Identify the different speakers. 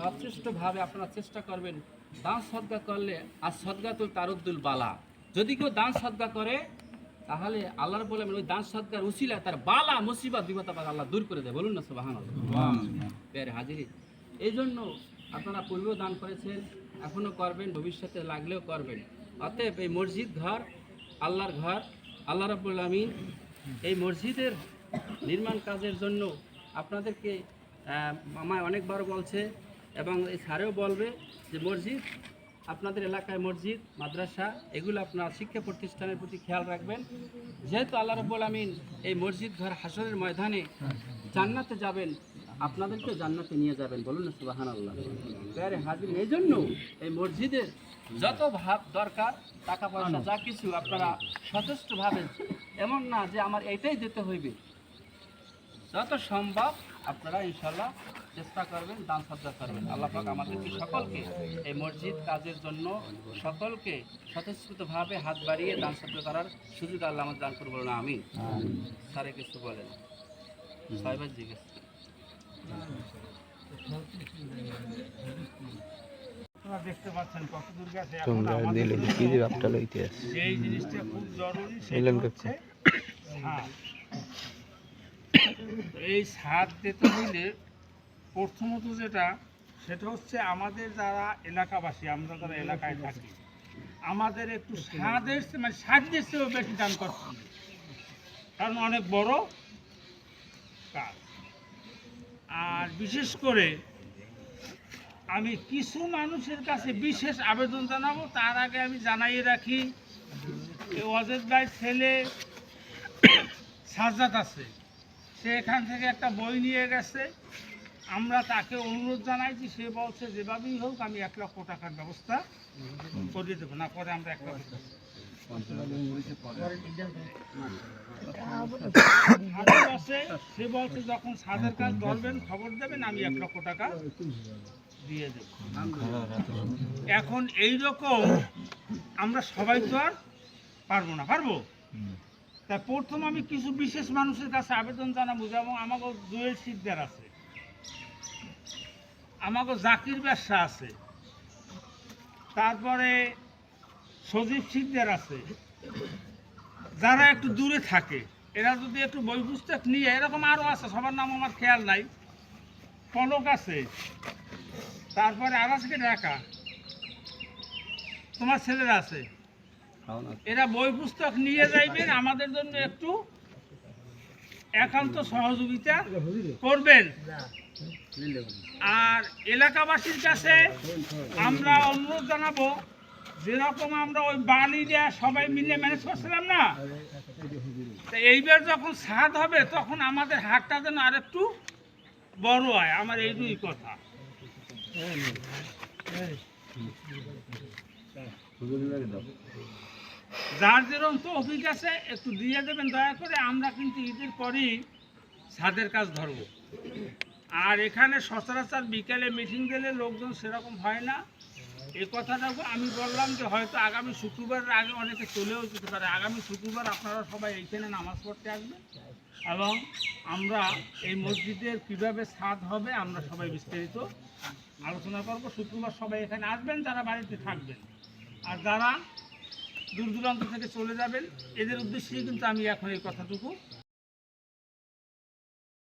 Speaker 1: সচেষ্টভাবে আপনারা চেষ্টা করবেন দান সদ্গা করলে আর সদ্গাতুল তারুদ্দুল বালা। যদি কেউ দান সদ্গা করে তাহলে আল্লাহর বলে ওই দান সদ্গার উসিলা তার বালা মুসিবত বিপদ আপদ আল্লাহ দূর করে দেয়। বলুন না সুবাহান পেয়ারে হাজিরি। এই জন্য আপনারা পূর্বেও দান করেছেন এখনও করবেন ভবিষ্যতে লাগলেও করবেন। অতএব এই মসজিদ ঘর আল্লাহর ঘর আল্লাহ রাবুল আমিন এই মসজিদের নির্মাণ কাজের জন্য আপনাদেরকে আমায় অনেকবার বলছে এবং এই স্যারেও বলবে যে মসজিদ আপনাদের এলাকায় মসজিদ মাদ্রাসা এগুলো আপনার শিক্ষা প্রতিষ্ঠানের প্রতি খেয়াল রাখবেন। যেহেতু আল্লাহ রব্বুল আমিন এই মসজিদ ঘর হাসরের ময়দানে জান্নাতে যাবেন আপনাদেরকে জান্নাতে নিয়ে যাবেন। বলুন না সুবাহান আল্লাহ প্যারে হাজির এই জন্য এই মসজিদের যত ভাব দরকার টাকা পয়সা যা কিছু আপনারা সচেষ্টভাবে এমন না যে আমার এটাই যেতে হইবে। যত সম্ভব আপনারা ইনশাল্লাহ চেষ্টা করবেন দান সজ্জা করবেন। আল্লাহ পাক আমাদেরকে সকলকে এই মসজিদ কাজের জন্য সকলকে স্বতঃস্ফূর্তভাবে হাত বাড়িয়ে দান সজ্জা করার সুযোগ আল্লাহ আমাদের দান করব না আমি স্যারে কিছু বলেন। সাহেবের জিজ্ঞেস।
Speaker 2: আপনারা দেখতে পাচ্ছেন কত গেছে।
Speaker 3: তোমরা
Speaker 2: আমাদের
Speaker 3: দিলে কি যে বাপটা লইতে আছে
Speaker 2: জিনিসটা খুব জরুরি সেটা
Speaker 3: এলেন
Speaker 2: হচ্ছে এই ছাদ দিতে হইলে প্রথমত যেটা, সেটা হচ্ছে আমাদের যারা এলাকাবাসী, আমরা যারা এলাকায় থাকি, আমাদের একটু স্বাদের মানে সাহায্যের চেয়েও বেশি করতে হবে। কারণ অনেক বড় কাজ। আর বিশেষ করে আমি কিছু মানুষের কাছে বিশেষ আবেদন জানাব, তার আগে আমি জানাইয়ে রাখি অজেদ ভাই ছেলে সাজ্জাদ আছে। সে এখান থেকে একটা বই নিয়ে গেছে। আমরা তাকে অনুরোধ জানাইছি, সে বলছে যেভাবেই হোক আমি এক লক্ষ টাকার ব্যবস্থা করিয়ে দেবো। না, পরে আমরা এক লক্ষ সে বলছে যখন সাদের কাজ ধরবেন, খবর দেবেন, আমি এক লক্ষ টাকা দিয়ে দেব। এখন এই রকম আমরা সবাই তো আর পারব না, পারব? তা প্রথম আমি কিছু বিশেষ মানুষের কাছে আবেদন জানাব, যেমন আমাকে জুয়েল সিকদার আছে। আমাকে জাকির ব্যবসা আছে। তারপরে সজীব সিকদার আছে। যারা একটু দূরে থাকে এরা যদি একটু বই পুস্তক নিয়ে এরকম আরও আছে সবার নাম আমার খেয়াল নাই। পলক আছে। তারপরে আর আছে ঢাকা? তোমার ছেলেরা আছে? এরা বই পুস্তক নিয়ে যাইবেন আমাদের জন্য একটু একান্ত সহযোগিতা করবেন। আর এলাকাবাসীর কাছে আমরা অনুরোধ জানাব, যেরকম আমরা ওই বালি দেয়া সবাই মিলে ম্যানেজ করছিলাম না, তা এইবার যখন স্বাদ হবে, তখন আমাদের হাটটা যেন আর একটু বড় হয়, আমার এই দুই কথা। যার যেরকম তৌফিক আছে, একটু দিয়ে দেবেন, দয়া করে। আমরা কিন্তু ঈদের পরেই ছাদের কাজ ধরবো। আর এখানে সচরাচর বিকেলে মিটিং দিলে লোকজন সেরকম হয় না। এই কথাটা আমি বললাম যে হয়তো আগামী শুক্রবারের আগে অনেকে চলেও যেতে পারে। আগামী শুক্রবার আপনারা সবাই এইখানে নামাজ পড়তে আসবেন এবং আমরা এই মসজিদের কীভাবে স্বাদ হবে আমরা সবাই বিস্তারিত আলোচনা করব। শুক্রবার সবাই এখানে আসবেন, যারা বাড়িতে থাকবেন। আর যারা দূর দূরান্ত থেকে চলে যাবেন, এদের উদ্দেশ্যেই কিন্তু আমি এখন এই কথাটুকু